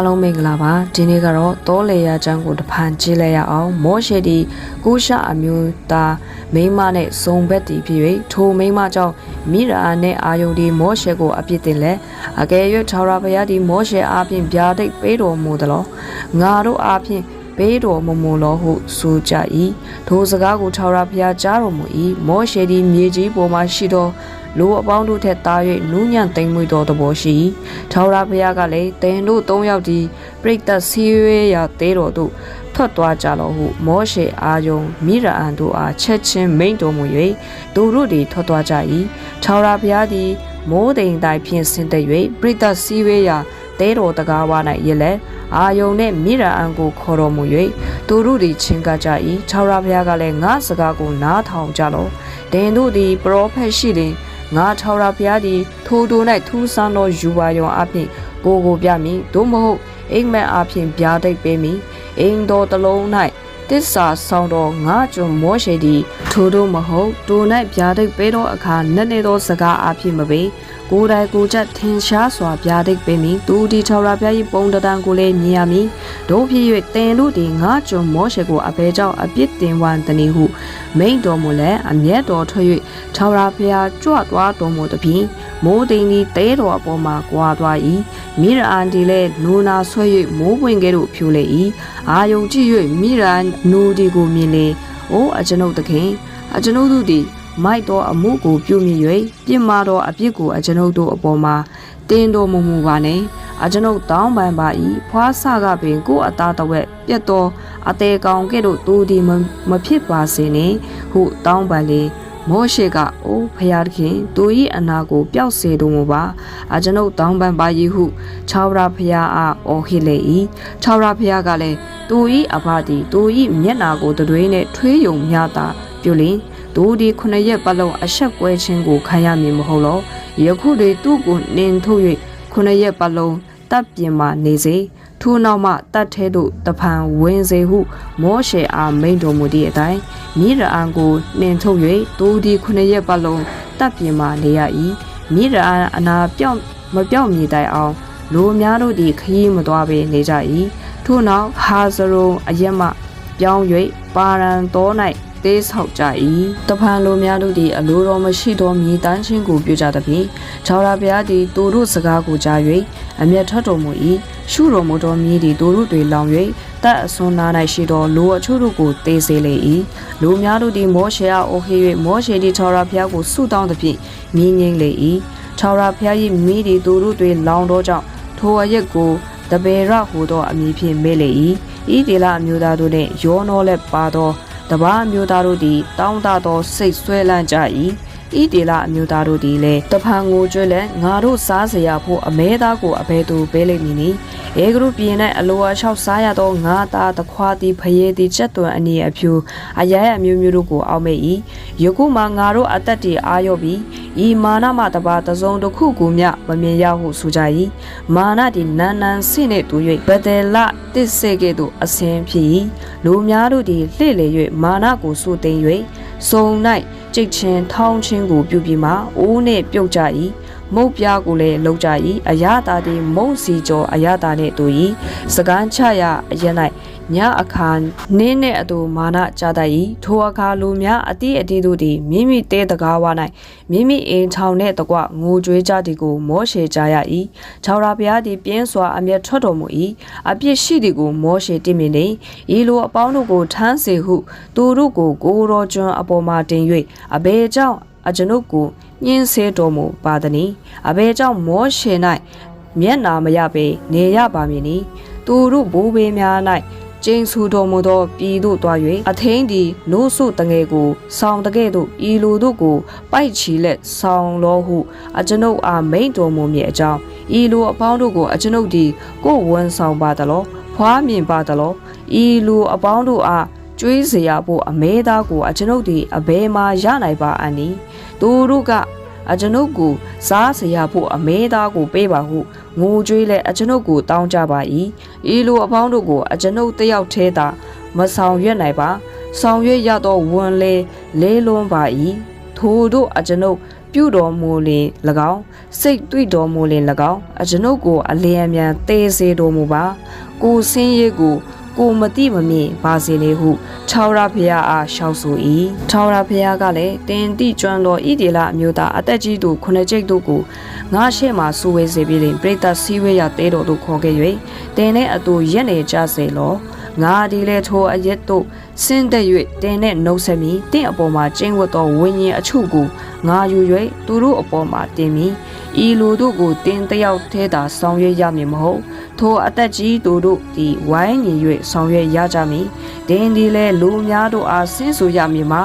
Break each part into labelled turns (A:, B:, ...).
A: အားလုံးမင်္ဂလာပါဒီနေ့ကတော့တောလေယာချမ်းကိုတဖန်ကြည့်လိုက်ရအောင်မောရှေဒီကိုရှာအမျိုးသားမိန်းမနဲ့စုံဘက်တီဖြစ်၍ထိုမိန်းမကြောင့်မိရာနဲ့အာယုန်ဒီမောရှေကိုအပြစ်တင်လဲအကယ်၍ထာဝရဘုရားဒီမောရှေအားဖြင့်ဗျာဒိတ်ပေးတော်မူသလောငါတို့အားဖြင့် ပေးတော်မမူလောဟုဆိုကြ၏ထိုစကားကိုထာဝရဘုရားကြားတော်မူ၏မောရှေဒီမြေကြီးပေါ်မှာရှိသောလူအပေါင်းတို့ထက်သား၍နူးညံ့သိမ်မွေ့သောသဘောရှိ၏ထာဝရဘုရားကလည်းတင်တို့သုံးယောက်ဒီပြိတ္တစီရွေးရာတဲတော်တို့ထွက်သွားကြလောဟုမောရှေအာယုံမိရအန်တို့အားချက်ချင်းမိန်တော်မူ၍သူတို့သည်ထွက်သွားကြ၏ထာဝရဘုရားသည်မိုးတိမ်တိုင်ဖြင့်ဆင်းသက်၍ပြိတ္တစီရွေးရာတဲ တော်တကားဝ၌ရလက်အာယုံနှင့်မိရအန်ကိုခေါ်တော်မူ၍သူတို့သည်ချင်းကကြ၏ထာဝရဘုရားကလည်းငါစကားကိုနားထောင်ကြလော့ဒင်တို့သည်ပရောဖက်ရှိလျင်ငါထာဝရဘုရားသည်ထိုတို့၌ထူးဆန်းသောယူပါယုံအဖြစ်ကိုကိုပြမည်သို့မဟုတ်အိမ်မက်အဖြစ်ဗျာဒိတ်ပေးမည်အိမ်တော်တစ်လုံး၌တစ္ဆာဆောင်တော်ငါကျွန်မောရှေသည်ထိုတို့မဟုတ်တို့၌ဗျာဒိတ်ပေးသောအခါနက်နေသောစကားအဖြစ်မပေ ကိုယ်တိုင်ကိုယ်ချက်ထင်ရှားစွာဗျာဒိတ်ပေးမည်သူဒီထာဝရဘုရား၏ပုံတံကိုလည်းမြင်ရမည်တို့ဖြစ်၍တင်တို့သည်ငါကျွန်မောရှေကိုအဘဲကြောင့်အပြစ်တင်ဝံတနည်းဟုမိန်တော်မူလဲအမျက်တော်ထွက်၍ထာဝရဘုရားကြွသွားတော်မူသည်ဖြင့်မိုးတိမ်သည်တဲတော်အပေါ်မှာကွာသွား၏မိရအန်ဒီလည်းနူနာဆွဲ၍မိုးပွင့်ကဲ့သို့ဖြိုလေ၏အာယုံကြည့်၍မိရန်နူဒီကိုမြင်လေအိုးအကျွန်ုပ်သခင်အကျွန်ုပ်တို့သည် မိုက်သောအမှုကိုပြုမြင်၍ပြစ်မှားသောအပြစ်ကိုအကျွန်ုပ်တို့အပေါ်မှာတင်းတော်မူမူပါနှင့်အကျွန်ုပ်တောင်းပန်ပါ၏ဖွားဆကပင်ကိုယ်အသားတဝက်ပြတ်သောအသေးကောင်ကဲ့သို့သူသည်မဖြစ်ပါစေနှင့်ဟုတောင်းပန်လေမောရှေကအိုးဖယားသခင်သူ၏အနာကိုပျောက်စေတော်မူပါအကျွန်ုပ်တောင်းပန်ပါ၏ဟုခြောက်ရဖယားအားအော်ဟစ်လေ၏ခြောက်ရဖယားကလည်းသူ၏အဘသည်သူ၏မျက်နာကိုတရွေးနှင့်ထွေးယုံမြတာပြုလင် သူဒီခုနှစ်ရက်ပတ်လုံးအဆက်ကွဲခြင်းကိုခံရမည်မဟုတ်လောယခုတွေသူ့ကိုနှင်ထုတ်၍ခုနှစ်ရက်ပတ်လုံးတပ်ပြင်မှနေစေထို့နောက်မှတတ်သေးသို့တဖန်ဝင်စေဟု မောရှေအားမိန်တော်မူသည့်အတိုင်းမိရအန်ကိုနှင်ထုတ်၍သူဒီခုနှစ်ရက်ပတ်လုံးတပ်ပြင်မှနေရ၏မိရအန်အနာပြောင်းမပြောင်းမြည်တိုင်အောင်လူများတို့သည်ခရီးမသွားဘဲနေကြ၏ထို့နောက်ဟာဇရုံအရက်မှပြောင်း၍ပါရန်တော်၌ တေးဆောက်ကြ၏တဖန်လိုများတို့သည်အလိုတော်မရှိသောမြေတန်းချင်းကိုပြုကြသည်ဖြင့်ခြောက်ရာဘုရားသည်သူတို့စကားကိုကြား၍အမျက်ထွက်တော်မူ၏ရှုတော်မူသောမြေသည်သူတို့တွင်လောင်၍တပ်အစွန်းနာ၌ရှိသောလူအချို့တို့ကိုတေးစေလေ၏လူများတို့သည်မောရှေအားအိုဟေ၍မောရှေသည်ခြောက်ရာဘုရားကိုဆုတောင်းသည်ဖြင့်မြင်းငိမ့်လေ၏ခြောက်ရာဘုရား၏မြေသည်သူတို့တွင်လောင်သောကြောင့်ထိုအရက်ကိုတပေရဟူသောအမည်ဖြင့်မဲလေ၏ဤဒေလအမျိုးသားတို့နှင့်ယောနောလက်ပါသော တပားအမျိုးသားတို့သည်တောင်းတသောစိတ်ဆွဲလန့်ကြ၏ ဤဒေလအမျိုးသားတို့သည်လည်းတဖန်ငိုကြွလဲငါတို့စားစရာဖို့အမဲသားကိုအဘဲသူပေးလိမ့်မည်နီအေဂရုပြည်၌အလိုအလျှောက်စားရသောငါသားတခွားသည်ဖယေသည်ချက်သွန်အနေအဖြူအရရအမျိုးမျိုးတို့ကိုအောက်မဲ့၏ယခုမှငါတို့အသက်တီအာရော့ပြီးဤမာနမှတပါတစုံတစ်ခုကိုမျှမမြင်ရဟုဆိုကြ၏မာနသည်နန်းနန်းဆင့်နှင့်တူ၍ဘဒယ်လတစ်စေကဲ့သို့အစင်းဖြစ်၏လူများတို့သည်လှည့်လေ၍မာနကိုစိုးသိမ်း၍စုံ၌ ကြိတ်ချင်းထောင်းချင်းကိုပြုပြီးမှအိုးနှင့်ပြုတ်ကြ၏မုတ်ပြားကိုလည်းလှုပ်ကြ၏အရသာသည်မုံစီကျော်အရသာနှင့်တူ၏စကန်းချရအရ၌ ညအခါနင်းနှင့်အတူမာနကြတတ်၏ထိုအခါလူများအတိအတိတို့သည်မိမိတဲတကားဝ၌မိမိအိမ်ထောင်နှင့်တကွငိုကြွေးကြသည်ကိုမောရှေကြရ၏ခြောက်ရာဘုရားသည်ပြင်းစွာအမျက်ထွက်တော်မူ၏အပြစ်ရှိသည်ကိုမောရှေတိမြင်နေဤလိုအပေါင်းတို့ကိုထမ်းစေဟု သူတို့ကိုကိုရောကျွန်းအပေါ်မှတင်၍အဘယ်ကြောင့်အကျွန်ုပ်ကိုညှင်းဆဲတော်မူပါသည်။အဘယ်ကြောင့်မောရှေ၌မျက်နာမရပေနေရပါမည်နီ။သူတို့ဘိုးဘေးများ၌ ကျင်းဆူတော်မူသောပြည်သို့သွား၍အထင်းသည်နို့ဆုတငယ်ကိုဆောင်းတကဲ့သို့ဤလူတို့ကိုပိုက်ချီလက်ဆောင်းလောဟုအကျွန်ုပ်အားမိန်တော်မူမည်အကြောင်းဤလူအပေါင်းတို့ကိုအကျွန်ုပ်သည်ကိုဝန်ဆောင်ပါသလောဖွားမြင်ပါသလောဤလူအပေါင်းတို့အားကျွေးစရာဖို့အမဲသားကိုအကျွန်ုပ်သည်အဘယ်မှရနိုင်ပါအန်ဤသူတို့က အကျွန်ုပ်ကိုစားစရာဖို့အမဲသားကိုပေးပါဟုငိုကြွေးလဲအကျွန်ုပ်ကိုတောင်းကြပါ၏ဤလိုအပေါင်းတို့ကိုအကျွန်ုပ်တယောက်သေးသာမဆောင်ရွက်နိုင်ပါ ဆောင်ရွက်ရသောဝန်လဲလဲလွန်ပါ၏ထိုတို့အကျွန်ုပ်ပြုတော်မူလင်၎င်းစိတ်တွေ့တော်မူလင်၎င်းအကျွန်ုပ်ကိုအလျင်အမြန်သေစေတော်မူပါကိုဆင်းရဲကို ကိုမတိမမြင်ပါစေလေဟုထောက်ရဖျားအားရှောက်ဆို၏ထောက်ရဖျားကလည်းတင်တိကျွမ်းသောဣဒီလအမျိုးသားအသက်ကြီးသူခုနှစ်ကျိတ်တို့ကိုငါရှေ့မှစူဝေးစေပြီးလင်ပရိသတ်စည်းဝေးရတဲတော်တို့ခေါ်ခဲ့၍တင်နှင့်အတူရက်နေကြစေလောငါဒီလေထိုအရက်တို့ဆင်းသက်၍တင်နှင့်နှုတ်ဆက်မိတင့်အပေါ်မှာကျင်းဝတ်သောဝိညာဉ်အချုပ်ကိုငါယူ၍သူတို့အပေါ်မှာတင်မိဤလူတို့ကိုတင်တယောက်ထဲသာဆောင်ရွက်ရမည်မဟုတ် ထိုအသက်ကြီးသူတို့သည်ဝိုင်းညီ၍ဆောင်ရွက်ရကြမည်တင်ဒီလေလူများတို့အားဆင်းဆိုရမည်မှာ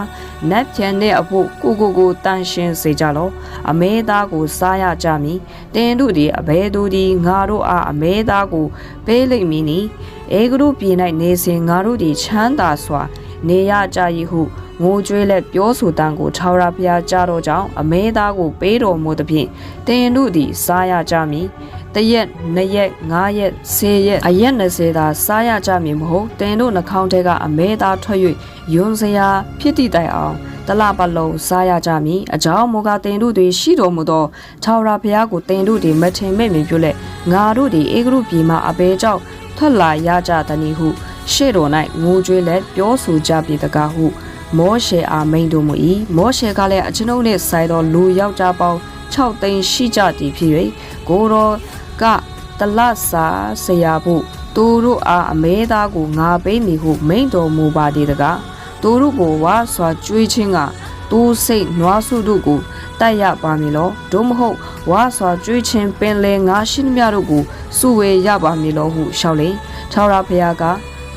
A: နတ်ဖြန်တဲ့အဖို့ကိုကိုကိုတန်ရှင်းစေကြလောအမဲသားကိုစားရကြမည်တင်တို့သည်အဘဲတို့သည်ငါတို့အားအမဲသားကိုပေးလိမ့်မည်နီအေဂရုပြည်၌နေစဉ်ငါတို့သည်ချမ်းသာစွာ နေရကြ၏ဟုငိုကြွေးလက်ပြောဆိုတန်းကိုထာဝရဘုရားကြားတော်ကြောင့်အမဲသားကိုပေးတော်မူသဖြင့်တင်တို့သည်စားရကြမည် တရက်နှစ်ရက်ငါးရက်ဆယ်ရက်အရက်20သာစားရကြမည်မဟုတ်တင်တို့နှာခေါင်းထဲကအမဲသားထွက်၍ယွန်းစရာဖြစ်တည်တိုင်အောင်တလပတ်လုံးစားရကြမည်အကြောင်းမူကားတင်တို့သည်ရှိတော်မူသောထာဝရဘုရားကိုတင်တို့သည်မထင်မဲ့မြင်ပြုလက်ငါတို့သည်အေဂရုပြည်မှအဘဲကြောင့်ထွက်လာရကြသည်ဟုရှေ့တော်၌ငိုကြွေးလက်ပြောဆိုကြပြီတကားဟုမောရှေအားမိန်တော်မူ၏မောရှေကလည်းအကျွန်ုပ်နှင့်ဆိုင်သောလူယောက်ျားပေါင်း6သိန်းရှိကြသည်ဖြစ်၍ကိုတော် ကတလဆာဆရာဖို့သူတို့အားအမဲသားကိုငါပေးမည်ဟုမိန်တော်မူပါသည်တကားသူတို့ကိုဝါစွာကြွေးခြင်းကသူစိတ်နွားစုတို့ကိုတိုက်ရပါမည်လောဒို့မဟုတ်ဝါစွာကြွေးခြင်းပင်လေငါရှိနှမြတို့ကိုစုဝေရပါမည်လောဟုရှောက်လေခြောက်ရဖျားက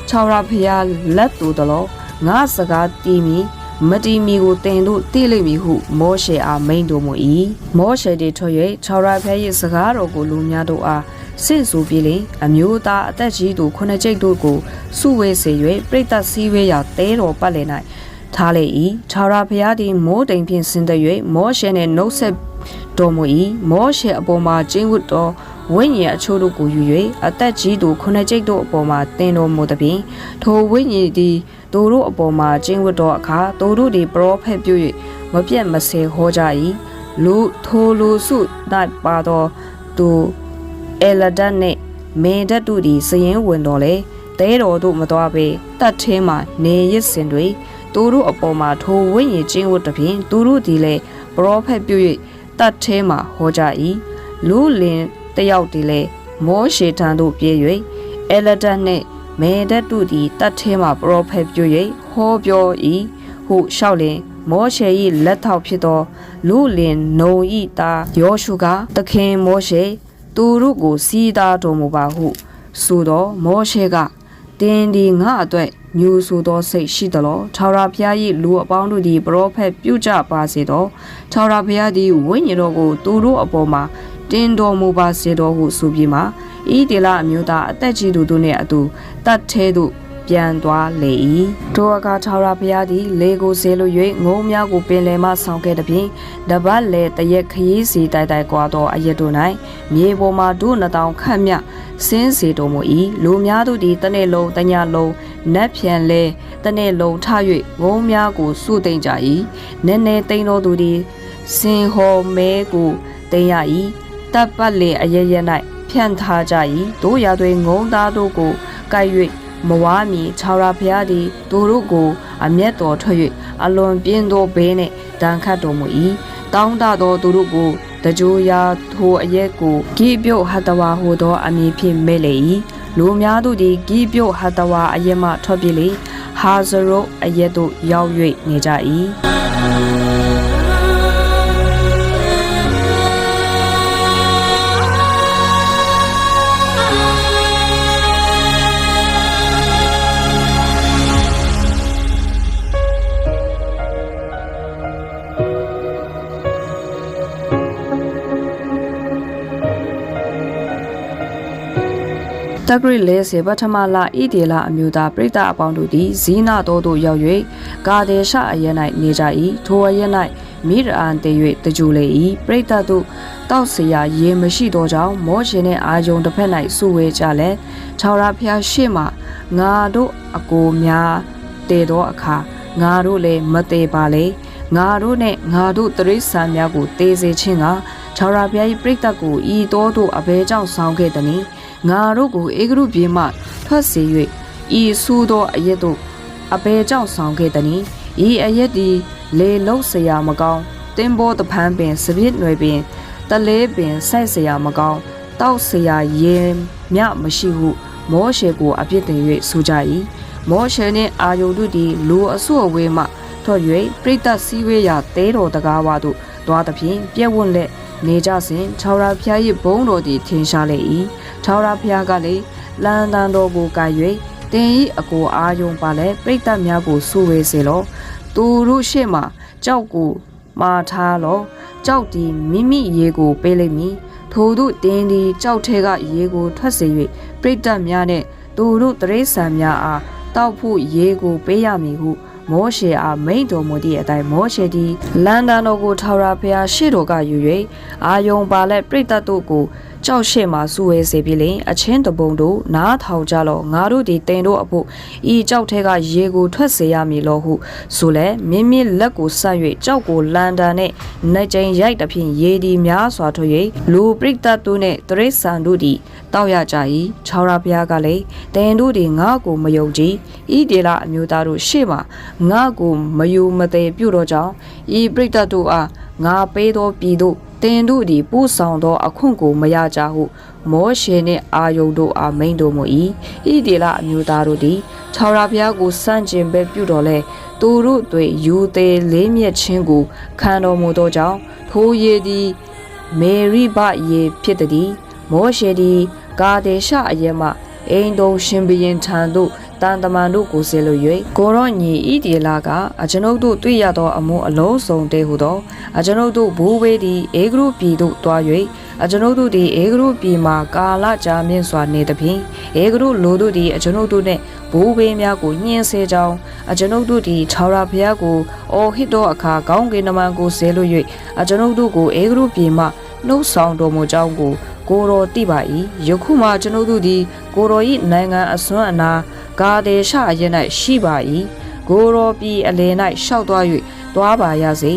A: ခြောက်ရဖျားလက်တူတလောငါစကားတီးမီ မတီမီကိုတင်တို့သိလိမ့်မည်ဟုမောရှေအားမိန်တော်မူ၏မောရှေသည်ထွက်၍ခြောက်ရဖျား၏စကားတော်ကိုလူများတို့အားဆင့်ဆိုပြီးလင်အမျိုးသားအသက်ကြီးသူခုနှစ်ကျိတ်တို့ကိုစုဝေးစေ၍ပြိတ္တစည်းဝေးရာတဲတော်ပတ်လည်၌ထားလေ၏ခြာရာဖျားသည်မိုးတိမ်ဖြင့်ဆင်းသက်၍မောရှေနှင့်နှုတ်ဆက် တော်မူ၏မောရှေအပေါ်မှာကျင်းဝတ်တော်ဝိညာဉ်အချို့တို့ကိုယူ၍အသက်ကြီးသူခုနှစ်ကျိတ်တို့အပေါ်မှာတင်တော်မူသည်ဖြင့်ထိုဝိညာဉ်သည်သူတို့အပေါ်မှာကျင်းဝတ်တော်အခါသူတို့သည်ပရောဖက်ပြု၍မပြတ်မစဲဟောကြ၏လူထိုလူစု၌ပါသောသူအဲလဒတ်နှင့်မေဒတ်တို့သည်စရင်ဝင်တော်လေတဲတော်တို့မတော်ပေတတ်သေးမှနေရစ်စင်တွေသူတို့အပေါ်မှာထိုဝိညာဉ်ကျင်းဝတ်သည်ဖြင့်သူတို့သည်လည်းပရောဖက်ပြု၍ တတ်သေးမှဟောကြ၏လူလင်တယောက်တည်းလဲမောရှေထံသို့ပြေး၍အဲလဒတ်နှင့်မေဒတ်တို့သည်တတ်သေးမှပရောဖက်ပြု၍ဟောပြော၏ဟုလျှောက်လင်မောရှေ၏လက်ထောက်ဖြစ်သောလူလင်နုံဤသားယောရှုကသခင်မောရှေသူတို့ကိုစီးသားတော်မူပါဟုဆိုသောမောရှေကတင်းဒီငါအတွက် ညူဆိုသောစိတ်ရှိသလောထာဝရဘုရား၏လူအပေါင်းတို့သည်ပရောဖက်ပြုကြပါစေသောထာဝရဘုရားသည်ဝိညာဉ်တော်ကိုသူတို့အပေါ်မှာတင်တော်မူပါစေတော်ဟုဆိုပြီးမှဤဒေလအမျိုးသားအသက်ကြီးသူတို့နှင့်အတူတတ်သေးသို့ ပြန်သွားလေ၏ထိုအခါထာဝရဘုရားသည် လေကိုဆေလို၍ငုံများကိုပင်လယ်မှဆောင်းခဲ့သည်ဖြင့်တပတ်လေတရက်ခရီးစီတိုက်တိုက်ကွာသောအရက်တို့၌မြေပေါ်မှဒုနှစ်တောင်ခန့်မြဆင်းစေတော်မူ၏လူများတို့သည်တနေ့လုံးတညလုံးနတ်ဖြန်လဲတနေ့လုံးထ၍ငုံများကိုစုသိမ့်ကြ၏နည်းနည်းသိမ့်တော်သူသည်စင်ဟော်မဲကိုသိမ့်ရ၏တပ်ပတ်လေအရရ၌ဖြန့်ထားကြ၏တို့ရသွေငုံသားတို့ကိုကိုက်၍ မဝါမီခြောက်ရဖျားသည်သူတို့ကိုအမျက်တော်ထွက်၍အလွန်ပြင်းသောဘေးနှင့်ဒဏ်ခတ်တော်မူ၏တောင်းတသောသူတို့ကိုတကြိုရာထိုအရက်ကိုဂိပြုတ်ဟတဝါဟူသောအမည်ဖြင့်မဲ့လေ၏လူများတို့သည်ဂိပြုတ်ဟတဝါအရက်မှထွက်ပြေးလေဟာဇရုအရက်သို့ရောက်၍နေကြ၏ တဂရိလဲစေပထမလဣဒေလအမျိုးသားပြိတ္တအပေါင်းတို့သည်ဇီနာတော်သို့ရောက်၍ကာဒေရှအရ၌နေကြ၏ထိုအရ၌မိရအန်တည်၍တကြူလေ၏ပြိတ္တတို့တောက်เสียရေမရှိသောကြောင့်မောရှင်နှင့်အာယုံတစ်ဖက်၌စုဝေကြလဲခြောက်ရဖျားရှေ့မှငါတို့အကိုများတည်သောအခါငါတို့လည်းမတည်ပါလေ ငါတို့နဲ့ငါတို့တရိษံများကိုတေးစေခြင်းကခြောက်ရာဘုရား၏ပြိတ္တကိုဤတော်သို့အဘဲကြောင့်ဆောင်ခဲ့သည်။ ငါတို့ကိုဧကရုပြေမှထွက်စေ၍ဤဆူသောအရက်တို့အဘဲကြောင့်ဆောင်ခဲ့သည်။ဤအရက်သည်လေလုံးစရာမကောင်းတင်းဘောတဖန်းပင်စပြစ်ຫນွယ်ပင်တလဲပင်ဆိုက်စရာမကောင်းတောက်စရာရဲမြမရှိဟု မောရှေကိုအပြစ်တင်၍ဆိုကြ၏မောရှေနှင့်အာယုန်တို့သည်လူအစွအဝေးမှထွက်၍ပြိတ္တစည်းဝေးရာတဲတော်တကားဝသို့သွားသဖြင့်ပြက်ဝွန့်လက် နေကြစဉ်ခြောက်ရာဖျား၏ဘုံတော်သည်ထင်ရှားလေ၏ခြောက်ရာဖျားကလည်းလန်တန်တော်ကိုကာ၍တင်ဤအကိုအာယုံပါလဲပြိတ္တများကိုဆူဝေစေလောသူတို့ရှေ့မှကြောက်ကိုမာထားလောကြောက်ဒီမိမိရေကိုပေးလိမ့်မည်ထို့သို့တင်းဒီကြောက်ထဲကရေကိုထွက်စေ၍ပြိတ္တများနဲ့သူတို့တရိษံများအားတောက်ဖို့ရေကိုပေးရမည်ဟု မောရှေအားမိန့်တော်မူသည့်အတိုင်းမောရှေသည်လန်ဒန်တော်ကိုထောက်ရာဖျားရှေ့တော်ကယူ၍အာယုံပါလက်ပြိတ္တတို့ကို ကြောက်ရှေ့မှစုဝဲစေပြီးလင်အချင်းတပုံတို့နားထောင်ကြလောငါတို့ဒီတင်တို့အဖို့ဤကြောက်ထဲကရေကိုထွက်စေရမည်လောဟုဆိုလဲမြင်းမြင့်လက်ကိုဆက်၍ကြောက်ကိုလန်ဒန်နဲ့နှကြိမ်ရိုက်သဖြင့်ရေဒီများစွာထွက်၍လူပရိသတ်တို့နှင့်တရိษံတို့သည်တောက်ရကြ၏ခြောက်ရဘုရားကလည်းတင်တို့သည်ငါ့ကိုမယုံကြည်ဤဒေလာအမျိုးသားတို့ရှေ့မှငါ့ကိုမယုံမသေးပြုတော့ကြောင်းဤပရိသတ်တို့အား ငါပေးသောပြည်တို့တင်တို့သည်ပို့ဆောင်သောအခွင့်ကိုမရကြဟု မောရှေနှင့်အာယုန်တို့အားမိန်တော်မူ၏ဤဒေလအမျိုးသားတို့သည်ခြောက်ရာဘုရားကိုစန့်ကျင်ပဲပြုတော်လဲသူတို့တွေယူသေးလေးမြတ်ချင်းကိုခံတော်မူသောကြောင့်ထိုးရည်သည်မေရိဘရေဖြစ်သည်မောရှေသည်ကာဒေရှအယက်မှအိမ်တော်ရှင်ဘရင်ထံသို့ တန်တမန်တို့ကိုဆဲလို့၍ကိုရော့ညီဤဒီလာကအကျွန်ုပ်တို့တွေ့ရသောအမှုအလုံးစုံတည်းဟုသောအကျွန်ုပ်တို့ဘိုးဘေးသည်အေဂရုပြည်သို့တွား၍အကျွန်ုပ်တို့သည်အေဂရုပြည်မှာကာလကြာမြင့်စွာနေသဖြင့်အေဂရုလူတို့သည်အကျွန်ုပ်တို့နှင့်ဘိုးဘေးများကိုညှင်းဆဲကြောင်းအကျွန်ုပ်တို့သည်ခြောက်ရာဘုရားကိုအော်ဟစ်သောအခါကောင်းကင်နမန်ကိုဆဲလို့၍အကျွန်ုပ်တို့ကိုအေဂရုပြည်မှနှုတ်ဆောင်တော်မူကြောင်းကိုကိုတော်သိပါ၏ယခုမှကျွန်ုပ်တို့သည်ကိုတော်၏နိုင်ငံအစွမ်းအနာ ဂါဒေရှအရင်၌ရှိပါ၏ကိုရောပြည်အလယ်၌ရှောက်သွား၍သွားပါရစေ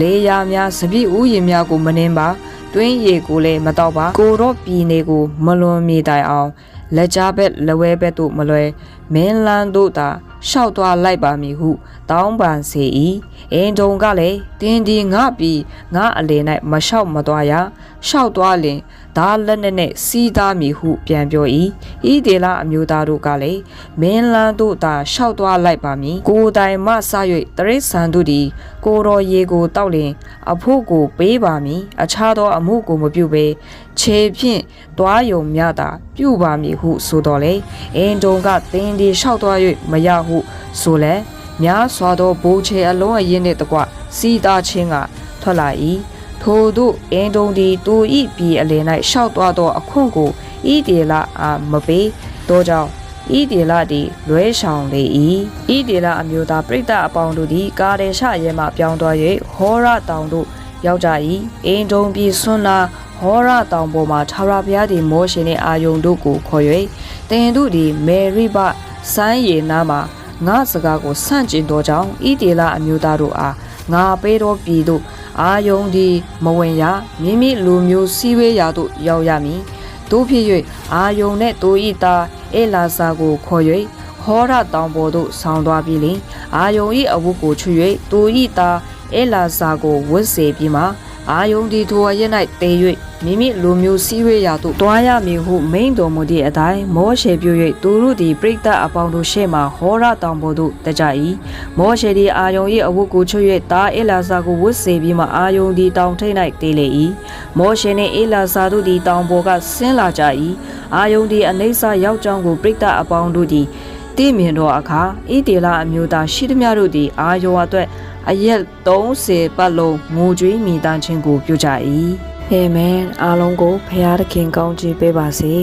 A: လေယာများစပြည့်ဥယျာဉ်များကိုမနှင်းပါတွင်းရည်ကိုလည်းမတော့ပါကိုရောပြည်နေကိုမလွန်မြေတိုင်အောင်လက်ကြားဘက်လက်ဝဲဘက်သို့မလွယ်မင်းလန်းတို့သာရှောက်သွားလိုက်ပါမည်ဟုတောင်းပန်စေ၏အင်းတုံကလည်းတင်းဒီငါပြီးငါအလယ်၌မလျှောက်မသွားရ ရှောက်သွားလင်ဒါလက်နဲ့နဲ့စီးသားမည်ဟုပြန်ပြော၏ဤဒေလာအမျိုးသားတို့ကလည်းမင်းလန်းတို့သာရှောက်သွားလိုက်ပါမည်ကိုတိုင်မှစ၍တရိษံတို့သည်ကိုတော်ရေကိုတောက်လင် အဖို့ကိုပေးပါမည်အခြားသောအမှုကိုမပြုဘဲခြေဖြင့်တွားယုံမြတာပြုပါမည်ဟုဆိုတော်လေအင်းတုံကတင်းဒီရှောက်သွား၍မရဟုဆိုလဲများစွာသောဘိုးချေအလုံးအရင်နှင့်တကွစီးသားခြင်းကထွက်လာ၏ ထို့သို့အင်းတုံသည်သူဤပြည်အလယ်၌ရှောက်သွားသောအခွင့်ကိုဤဒေလအားမပေးသောကြောင့်ဤဒေလသည်လွဲဆောင်လေ၏ဤဒေလအမျိုးသားပြိတ္တအပေါင်းတို့သည်ကာဒေရှရဲမှပြောင်းသွား၍ဟောရတောင်သို့ရောက်ကြ၏အင်းတုံပြည်ဆွမ်းနာဟောရတောင်ပေါ်မှာထာဝရဘုရားသည်မောရှေနှင့်အာယုန်တို့ကိုခေါ်၍တင်တို့သည်မေရိဘစမ်းရည်နားမှာငါစကားကိုဆန့်ကျင်သောကြောင့်ဤဒေလအမျိုးသားတို့အားငါပေးသောပြည်သို့ အာယုန်သည်မဝင်ရမိမိလူမျိုးစည်းဝေးရာသို့ရောက်ရမည်တို့ဖြစ်၍အာယုန်နှင့်တို့ဤသားအေလာစာကိုခေါ်၍ဟောရတောင်ပေါ်သို့ဆောင်းသွားပြီးလင်အာယုန်၏အဝတ်ကိုချွ၍တို့ဤသားအေလာစာကိုဝတ်စေပြီးမှအာယုန်ဒီထိုအရက်၌တည်၍ မိမိလူမျိုးစည်းဝေးရာသို့တွားရမည်ဟုမိန်တော်မူသည့်အတိုင်းမောရှေပြု၍သူတို့သည်ပြိတ္တအပေါင်းတို့ရှေ့မှဟောရတောင်ပေါ်သို့တကြ၏မောရှေသည်အာယုန်၏အဝတ်ကိုချွ၍တာအေလာစာကိုဝတ်စေပြီးမှအာယုန်သည်တောင်ထိပ်၌တည်လေ၏မောရှေနှင့်အေလာစာတို့သည်တောင်ပေါ်ကဆင်းလာကြ၏အာယုန်သည်အနေဆာရောက်ကြောင်းကိုပြိတ္တအပေါင်းတို့သည်သိမြင်သောအခါဣတေလအမျိုးသားရှိသမျှတို့သည်အာယောအတွက်အရက်30ပတ်လုံးငိုကြွေးမိတမ်းခြင်းကိုပြုကြ၏ အာမင်အားလုံးကိုဖခင်သခင်ကောင်းချီးပေးပါစေ